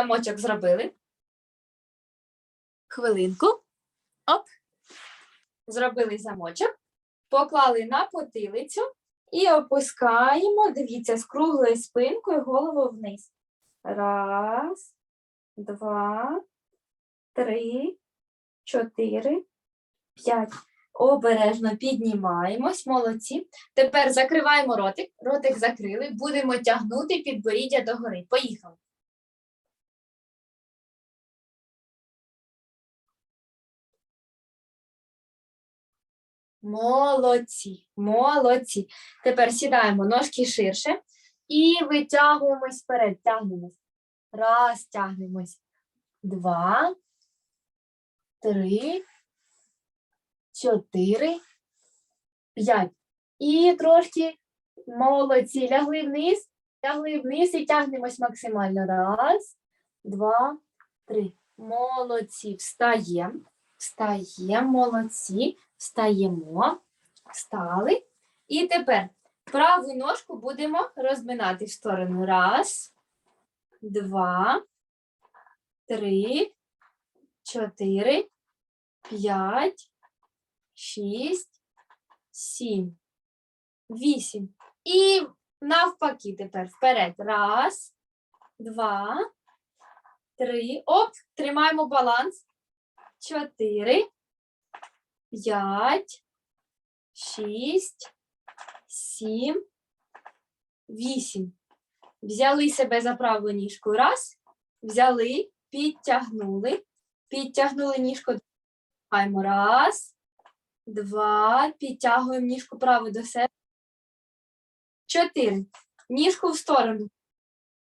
Замочок зробили. Хвилинку. Оп. Зробили замочок. Поклали на потилицю і опускаємо. Дивіться, з круглою спинкою голову вниз. Раз, два, три, чотири, п'ять. Обережно піднімаємось, молодці. Тепер закриваємо ротик. Ротик закрили. Будемо тягнути підборіддя догори. Поїхали. Молодці, молодці. Тепер сідаємо ножки ширше і витягуємось вперед. Тягнемось. Раз, тягнемось. Два, три, чотири, п'ять. І трошки молодці. Лягли вниз, лягли вниз і тягнемось максимально. Раз, два, три. Молодці. Встаємо. Встаємо, молодці. Встаємо. Встали. І тепер праву ножку будемо розминати в сторону. Раз, два, три, чотири, п'ять, шість, сім, вісім. І навпаки тепер вперед. Раз, два, три. Оп, тримаємо баланс. Чотири, п'ять, шість, сім, вісім. Взяли себе за праву ніжку. Раз. Взяли, підтягнули. Підтягнули ніжку. Маємо раз, два. Підтягуємо ніжку праву до себе. Чотири. Ніжку в сторону.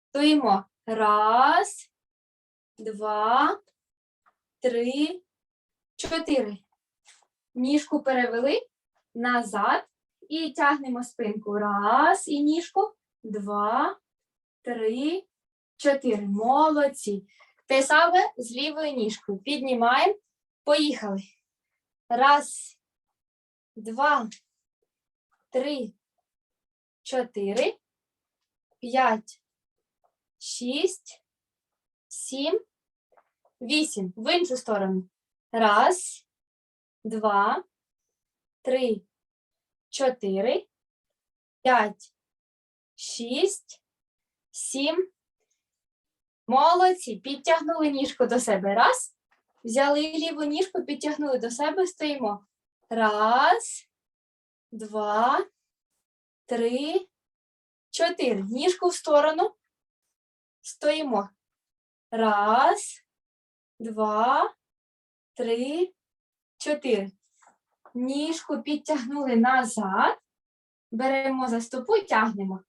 Стоїмо. Раз, два, три, чотири. Ніжку перевели назад і тягнемо спинку. Раз, і ніжку. Два, три, чотири. Молодці. Те саме з лівою ніжкою. Піднімаємо. Поїхали. Раз, два, три, чотири, п'ять, шість, сім, вісім. В іншу сторону. Раз, два, три, чотири, п'ять, шість, сім. Молодці. Підтягнули ніжку до себе. Раз. Взяли ліву ніжку, підтягнули до себе, стоїмо. Раз, два, три, чотири. Ніжку в сторону. Стоїмо. Раз, два, три, чотири. Ніжку підтягнули назад. Беремо за стопу і тягнемо.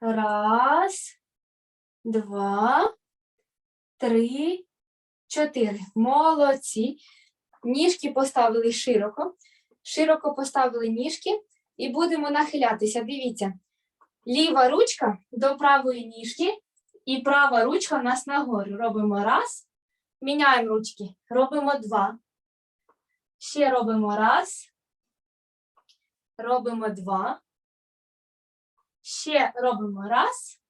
Раз, два, три, чотири. Молодці. Ніжки поставили широко. Широко поставили ніжки і будемо нахилятися. Дивіться. Ліва ручка до правої ніжки і права ручка в нас нагору. Робимо раз. Міняємо ручки. Робимо два. Ще робимо раз. Робимо два. Ще робимо раз.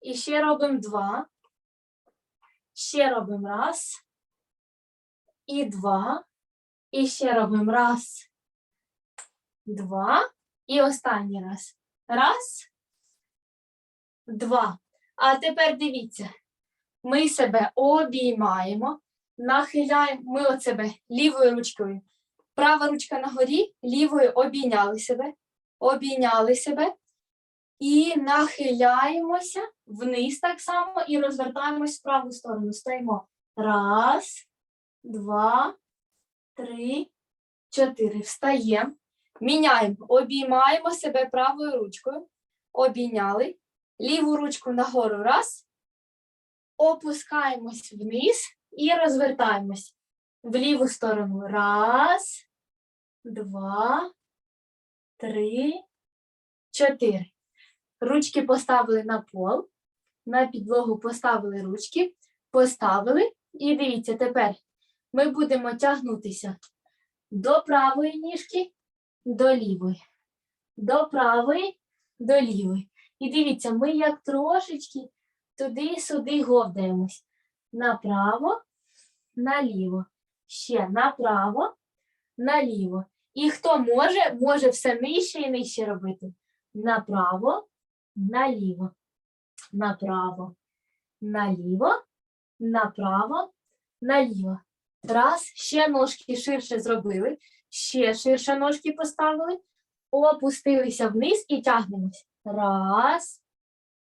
І ще робимо два. Ще робимо раз. І два. І ще робимо раз. Два. І останній раз. Раз. Два. А тепер дивіться. Ми себе обіймаємо, нахиляємо ми от себе лівою ручкою. Права ручка нагорі, лівою обійняли себе, обійняли себе і нахиляємося вниз так само і розвертаємось в праву сторону. Стоїмо. Раз, два, три, чотири. Встаємо. Міняємо, обіймаємо себе правою ручкою. Обійняли. Ліву ручку нагору. Раз. Опускаємось вниз і розвертаємось в ліву сторону. Раз, два, три, чотири. Ручки поставили на пол, на підлогу поставили ручки, поставили. І дивіться, тепер ми будемо тягнутися до правої ніжки, до лівої, до правої, до лівої. І дивіться, ми як трошечки туди-сюди говдаємось. Направо, наліво. Ще направо, наліво. І хто може, може все нижче і нижче робити. Направо, наліво. Направо, наліво, направо, наліво. Раз, ще ножки ширше зробили, ще ширше ножки поставили, опустилися вниз і тягнемось. Раз,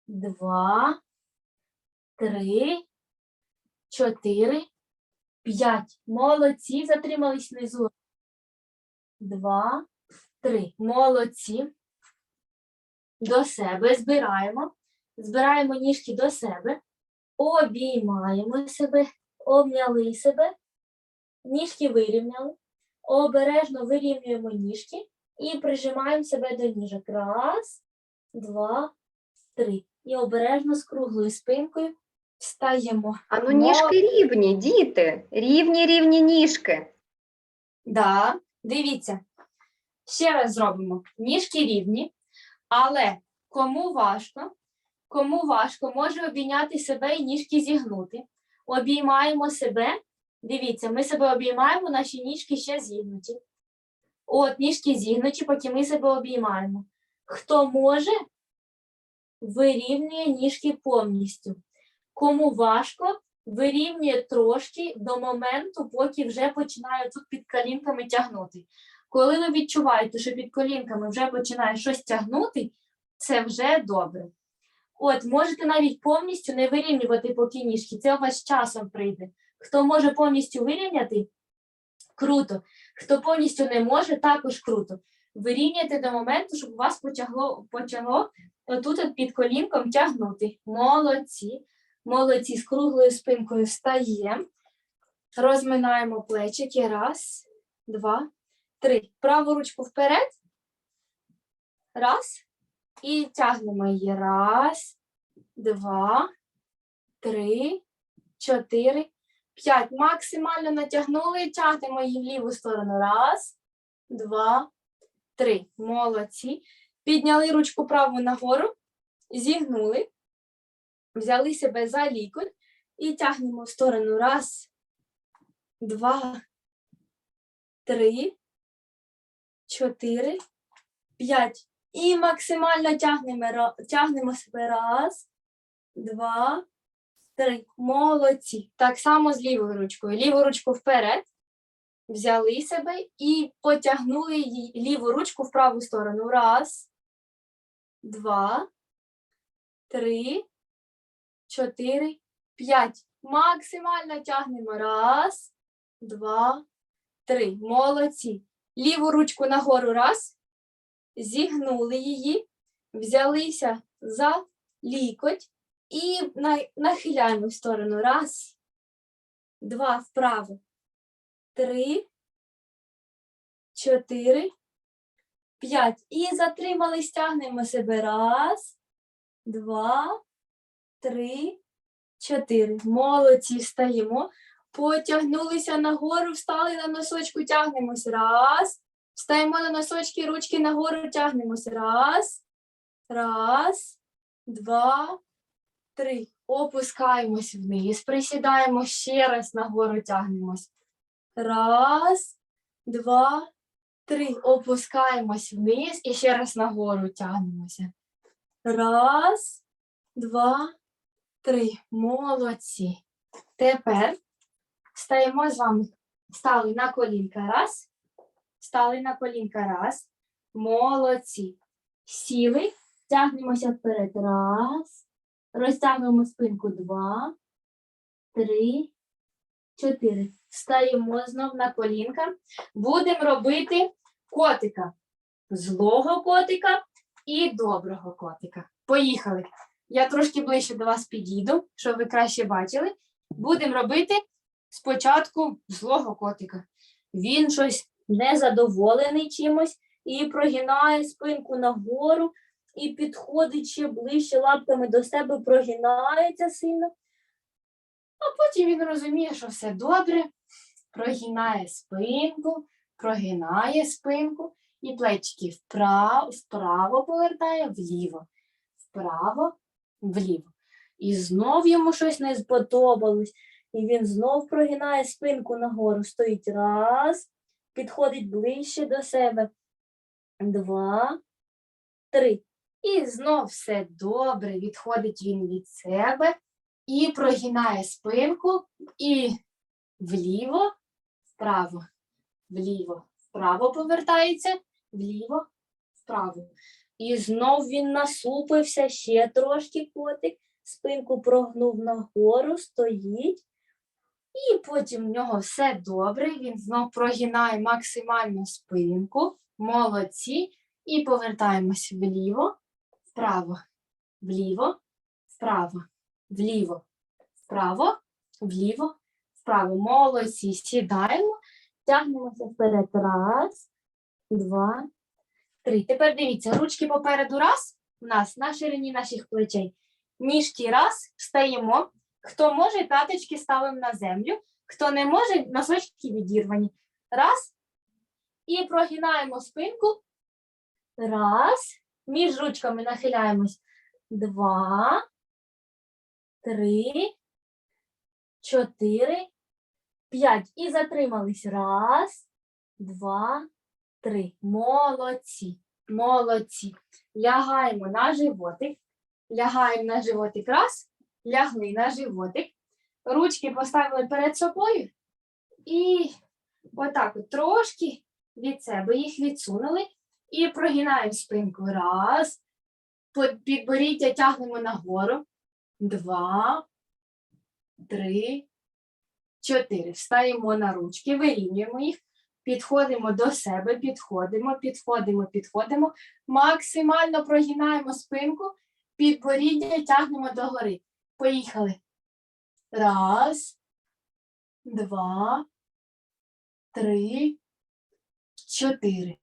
два, три, чотири, п'ять. Молодці, затримались внизу. Два, три. Молодці. До себе збираємо. Збираємо ніжки до себе. Обіймаємо себе, обняли себе. Ніжки вирівняли. Обережно вирівнюємо ніжки і прижимаємо себе до ніжок. Раз, два, три. І обережно з круглою спинкою встаємо. А ну ніжки рівні, діти. Рівні, рівні ніжки. Да, дивіться. Ще раз зробимо. Ніжки рівні, але кому важко, кому важко, може обійняти себе і ніжки зігнути. Обіймаємо себе. Дивіться, ми себе обіймаємо, наші ніжки ще зігнуті. От, ніжки зігнуті, поки ми себе обіймаємо. Хто може, вирівнює ніжки повністю. Кому важко, вирівнює трошки до моменту, поки вже починає тут під колінками тягнути. Коли ви відчуваєте, що під колінками вже починає щось тягнути, це вже добре. От, можете навіть повністю не вирівнювати поки ніжки, це у вас часом прийде. Хто може повністю вирівняти, круто. Хто повністю не може, також круто. Вирівняйте до моменту, щоб у вас почало, почало отут от під колінком тягнути. Молодці. Молодці, з круглою спинкою встаємо. Розминаємо плечики. Раз, два, три. Праву ручку вперед. Раз. І тягнемо її. Раз, два, три, чотири, п'ять. Максимально натягнули тягнемо її в ліву сторону. Раз, два, три. Молодці. Підняли ручку праву нагору, зігнули взяли себе за лікоть і тягнемо в сторону. Раз, два, три, чотири, п'ять. І максимально тягнемо, тягнемо себе. Раз, два, три. Молодці. Так само з лівою ручкою. Ліву ручку вперед. Взяли себе і потягнули її ліву ручку в праву сторону. Раз, два, три, чотири, п'ять. Максимально тягнемо. Раз, два, три. Молодці. Ліву ручку нагору раз. Зігнули її, взялися за лікоть і нахиляємо в сторону. Раз, два, вправо. Три, чотири, п'ять. І затримались, тягнемо себе. Раз, два, три, чотири. Молодці, встаємо. Потягнулися нагору, встали на носочку, тягнемось. Раз. Встаємо на носочки, ручки нагору, тягнемось. Раз. Раз, два, три. Опускаємось вниз. Присідаємо ще раз нагору, тягнемось. Раз, два, три. Опускаємось вниз і ще раз нагору тягнемося. Раз, два, три. Молодці. Тепер стаємо з вами. Стали на колінка. Раз. Стали на колінка. Раз. Молодці. Сіли. Тягнемося вперед. Раз. Розтягнемо спинку. Два. Три. Чотири. Стаємо знов на колінка. Будемо робити котика. Злого котика і доброго котика. Поїхали. Я трошки ближче до вас підійду, щоб ви краще бачили. Будемо робити спочатку злого котика. Він щось незадоволений чимось і прогинає спинку нагору, і підходить ще ближче лапками до себе, прогинається сильно. А потім він розуміє, що все добре, прогинає спинку, прогинає спинку і плечики вправо, вправо повертає вліво, вправо, вліво. І знов йому щось не сподобалось. І він знов прогинає спинку нагору. Стоїть раз, підходить ближче до себе. Два, три. І знов все добре. Відходить він від себе і прогинає спинку і вліво, вправо, вліво, вправо повертається, вліво, вправо. І знов він насупився ще трошки котик, спинку прогнув нагору, стоїть. І потім в нього все добре. Він знов прогинає максимально спинку. Молодці. І повертаємось вліво, вправо, вліво, вправо, вліво, вправо, вліво, вправо. Молодці. Сідаємо, тягнемося вперед. Раз, два, три. Тепер дивіться, ручки попереду раз, у нас на ширині наших плечей. Ніжки раз, встаємо. Хто може, п'яточки ставимо на землю. Хто не може, носочки відірвані. Раз. І прогинаємо спинку. Раз. Між ручками нахиляємось. Два. Три. Чотири. П'ять. І затримались. Раз, два, три. Молодці. Молодці. Лягаємо на животик. Лягаємо на животик. Раз. Лягли на животик. Ручки поставили перед собою. І отак от трошки від себе їх відсунули. І прогинаємо спинку. Раз. Підборіддя тягнемо нагору. Два. Три. Чотири. Встаємо на ручки, вирівнюємо їх. Підходимо до себе, підходимо, підходимо, підходимо. Максимально прогинаємо спинку, підборіддя тягнемо догори. Поїхали. Раз, два, три, чотири.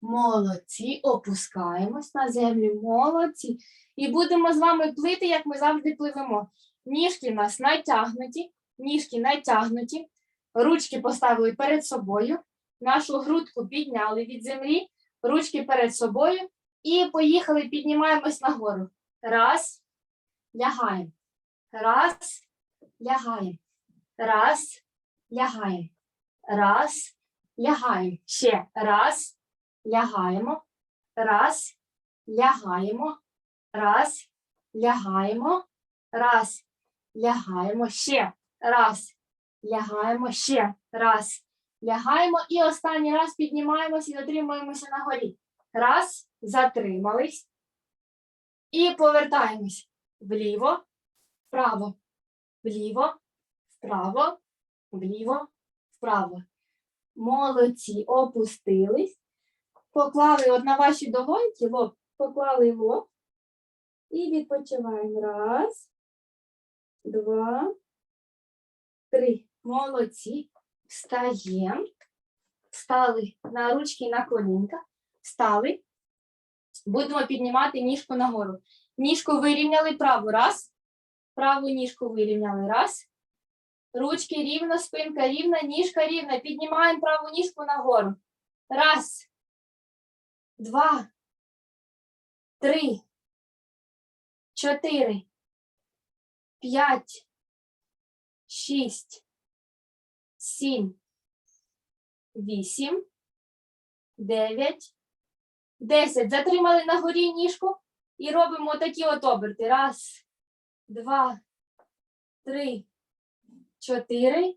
Молодці. Опускаємось на землю. Молодці. І будемо з вами плити, як ми завжди пливемо. Ніжки в нас натягнуті, ніжки натягнуті. Ручки поставили перед собою. Нашу грудку підняли від землі, ручки перед собою. І поїхали, піднімаємось нагору. Раз, лягаємо. Раз, лягаємо. Раз, лягаємо. Раз, лягаємо. Ще раз, лягаємо. Раз, лягаємо. Раз, лягаємо. Раз, лягаємо. Ще раз, лягаємо. Ще раз, лягаємо. І останній раз піднімаємося і затримуємося на горі. Раз, затримались. І повертаємось вліво, вправо, вліво, вправо, вліво, вправо. Молодці, опустились. Поклали от на ваші долоньки, лоб, поклали лоб. І відпочиваємо. Раз, два, три. Молодці. Встаємо. Встали на ручки на колінка. Встали. Будемо піднімати ніжку нагору. Ніжку вирівняли праву. Раз. Праву ніжку вирівняли. Раз. Ручки рівно, спинка рівна, ніжка рівна. Піднімаємо праву ніжку нагору. Раз. Два. Три. Чотири. П'ять. Шість. Сім. Вісім. Дев'ять. Десять. Затримали на горі ніжку і робимо такі от оберти. Раз, два, три, чотири,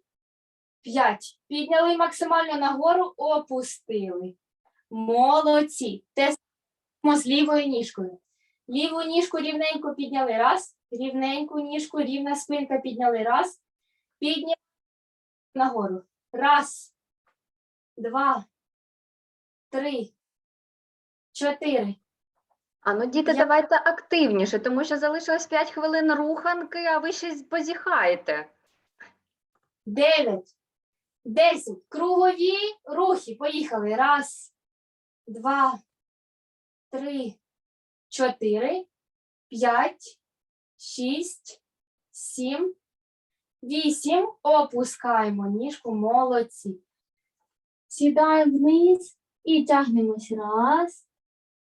п'ять. Підняли максимально нагору, опустили. Молодці. Те саме з лівою ніжкою. Ліву ніжку рівненько підняли. Раз. Рівненьку ніжку, рівна спинка підняли. Раз. Підняли нагору. Раз, два, три, чотири. А ну, діти, Я- давайте активніше, тому що залишилось 5 хвилин руханки, а ви ще позіхаєте. дев'ять, десять. Кругові рухи. Поїхали. Раз, два, три, чотири, п'ять, шість, сім, вісім. Опускаємо ніжку. Молодці. Сідаємо вниз і тягнемось. Раз,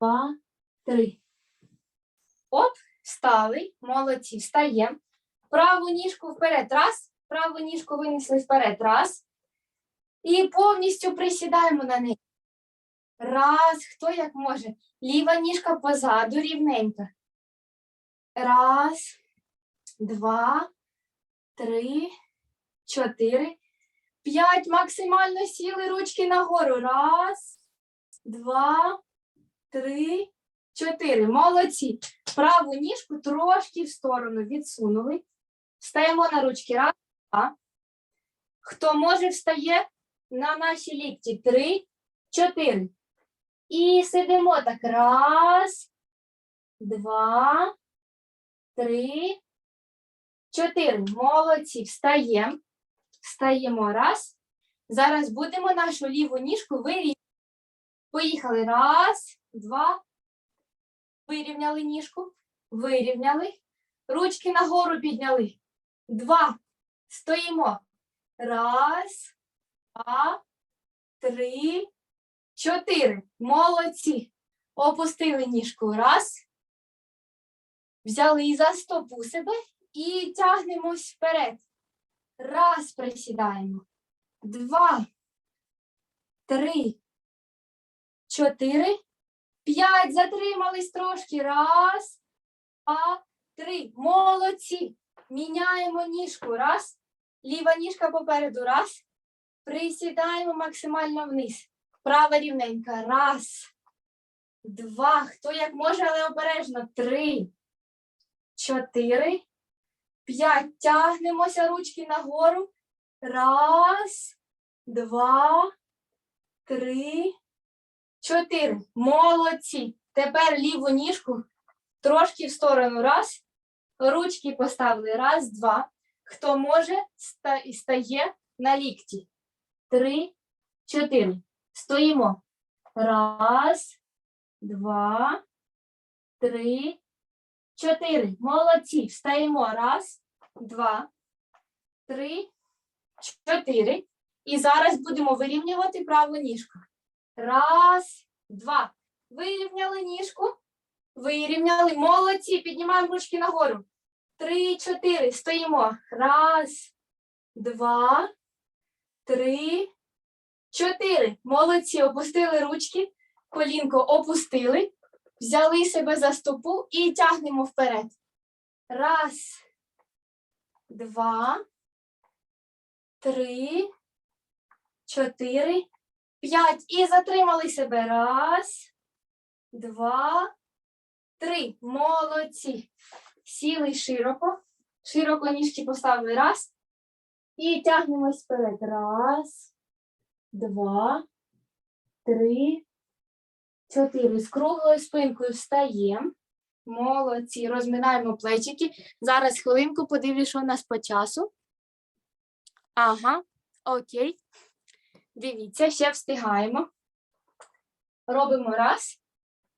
два, три. Оп, Встали. Молодці. Встаємо. Праву ніжку вперед. Раз. Праву ніжку винесли вперед. Раз. І повністю присідаємо на неї. Раз. Хто як може. Ліва ніжка позаду рівненька. Раз, два, три, чотири, п'ять. Максимально сіли ручки нагору. Раз, два, три, чотири. Молодці. Праву ніжку трошки в сторону відсунули. Встаємо на ручки. Раз, два. Хто може, встає на наші лікті. Три, чотири. І сидимо так. Раз, два, три, чотири. Молодці. Встаємо. Встаємо. Раз. Зараз будемо нашу ліву ніжку вирівняти. Поїхали. Раз, два. Вирівняли ніжку. Вирівняли. Ручки нагору підняли. Два. Стоїмо. Раз, два, три, чотири. Молодці. Опустили ніжку. Раз. Взяли і за стопу себе і тягнемось вперед. Раз, присідаємо. Два, три, чотири, п'ять. Затримались трошки. Раз, два, три. Молодці. Міняємо ніжку. Раз. Ліва ніжка попереду. Раз. Присідаємо максимально вниз. Права рівненька. Раз. Два. Хто як може, але обережно. Три. Чотири. П'ять. Тягнемося ручки нагору. Раз, два, три, чотири. Молодці. Тепер ліву ніжку трошки в сторону. Раз. Ручки поставили. Раз, два. Хто може, стає на лікті. Три, чотири. Стоїмо. Раз, два, три, чотири. Молодці. Встаємо. Раз, два, три, чотири. І зараз будемо вирівнювати праву ніжку. Раз, два. Вирівняли ніжку. Вирівняли. Молодці. Піднімаємо ручки нагору. Три, чотири. Стоїмо. Раз, два, три, чотири. Молодці. Опустили ручки. Колінко опустили. Взяли себе за стопу і тягнемо вперед. Раз, два, три, чотири, п'ять. І затримали себе. Раз, два, три. Молодці. Сіли широко. Широко ніжки поставили. Раз. І тягнемось вперед. Раз, два, три, чотири. З круглою спинкою встаємо. Молодці. Розминаємо плечики. Зараз хвилинку подивлюсь, що у нас по часу. Ага, окей. Дивіться, ще встигаємо. Робимо раз.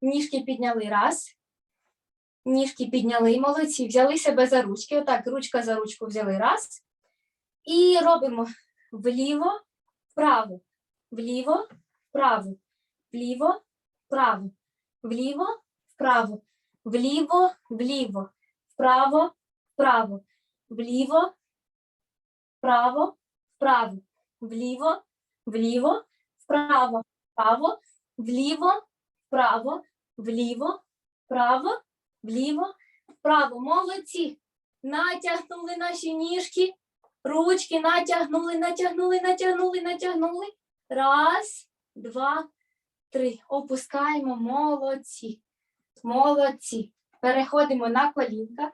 Ніжки підняли раз. Ніжки підняли, молодці. Взяли себе за ручки. Отак, ручка за ручку взяли раз. І робимо вліво, вправо, вліво, вправо, вліво, вправо, вліво, вправо, вліво, вліво, вправо, вправо, вліво, вправо, вправо, вліво, вліво, вправо, вправо, вліво, вправо, вліво, вправо, вліво, вправо. Молодці. Натягнули наші ніжки, ручки натягнули, натягнули, натягнули, натягнули. Раз, два, три. Опускаємо. Молодці. Молодці. Переходимо на колінка.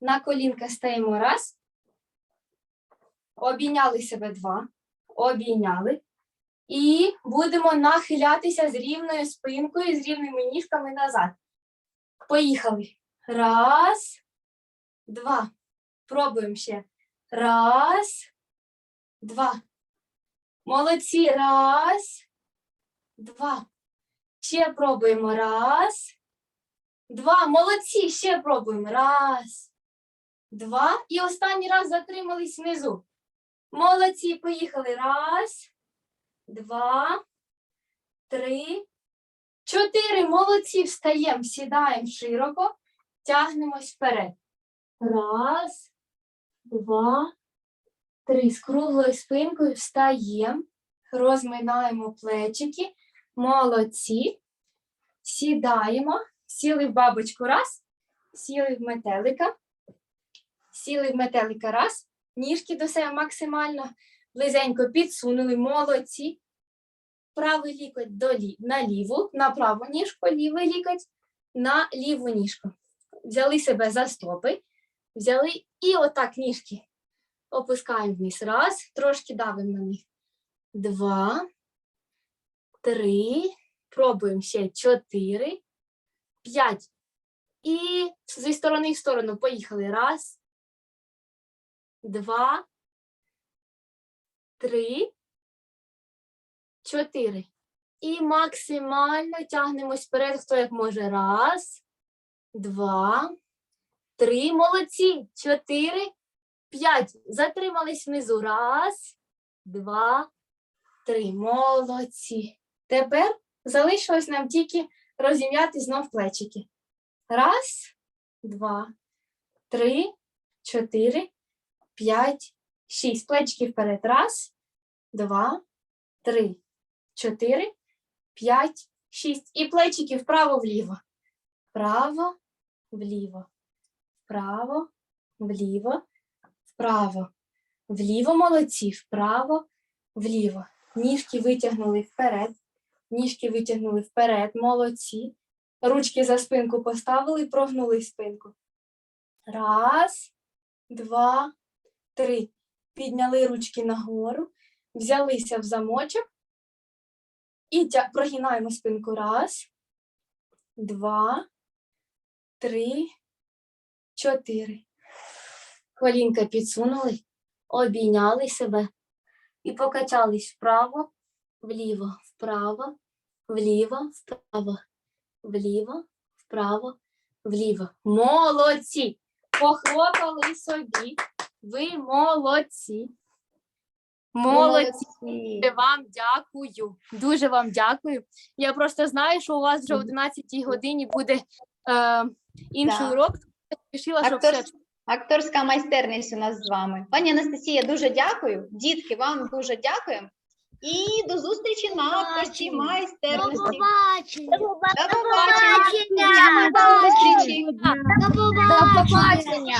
На колінка стаємо раз. Обійняли себе два. Обійняли. І будемо нахилятися з рівною спинкою, з рівними ніжками назад. Поїхали. Раз, два. Пробуємо ще. Раз, два. Молодці. Раз, два. Ще пробуємо. Раз, два. Молодці. Ще пробуємо. Раз, два. І останній раз затримались внизу. Молодці. Поїхали. Раз, два, три, чотири. Молодці. Встаємо, сідаємо широко. Тягнемось вперед. Раз, два, три. З круглою спинкою встаємо, розминаємо плечики. Молодці. Сідаємо. Сіли в бабочку раз, сіли в метелика. Сіли в метелика раз. Ніжки до себе максимально близенько підсунули. Молодці. Правий лікоть до на ліву, на праву ніжку, лівий лікоть на ліву ніжку. Взяли себе за стопи, взяли і отак ніжки опускаємо вниз. Раз, трошки давимо на них. Два, три, пробуємо ще чотири, п'ять. І зі сторони в сторону поїхали. Раз, два, три, чотири. І максимально тягнемось вперед, хто як може. Раз, два, три. Молодці. Чотири, п'ять. Затримались внизу. Раз, два, три. Молодці. Тепер залишилось нам тільки розім'яти знов плечики. Раз, два, три, чотири, п'ять, шість. Плечики вперед. Раз, два, три, чотири, п'ять, шість. І плечики вправо-вліво. Вправо, вліво. Вправо, вліво, вправо. Вліво молодці. Вправо, вліво. Ніжки витягнули вперед. Ніжки витягнули вперед. Молодці. Ручки за спинку поставили, прогнули спинку. Раз, два, три. Підняли ручки нагору, взялися в замочок і прогинаємо спинку. Раз, два, три, чотири. Колінка підсунули, обійняли себе і покачались вправо, вліво, вправо, вліво, вправо, вліво, вправо, вліво. Молодці! Похлопали собі. Ви молодці. Молодці. Дуже вам дякую. Дуже вам дякую. Я просто знаю, що у вас вже о 11 годині буде е, інший Да. урок. Я Вирішила, щоб Актор- все Акторська майстерність у нас з вами. Пані Анастасія, дуже дякую. Дітки, вам дуже дякуємо. І до зустрічі на кості, Побачення. майстерності. До побачення. До побачення. побачення. До зустрічі. До побачення.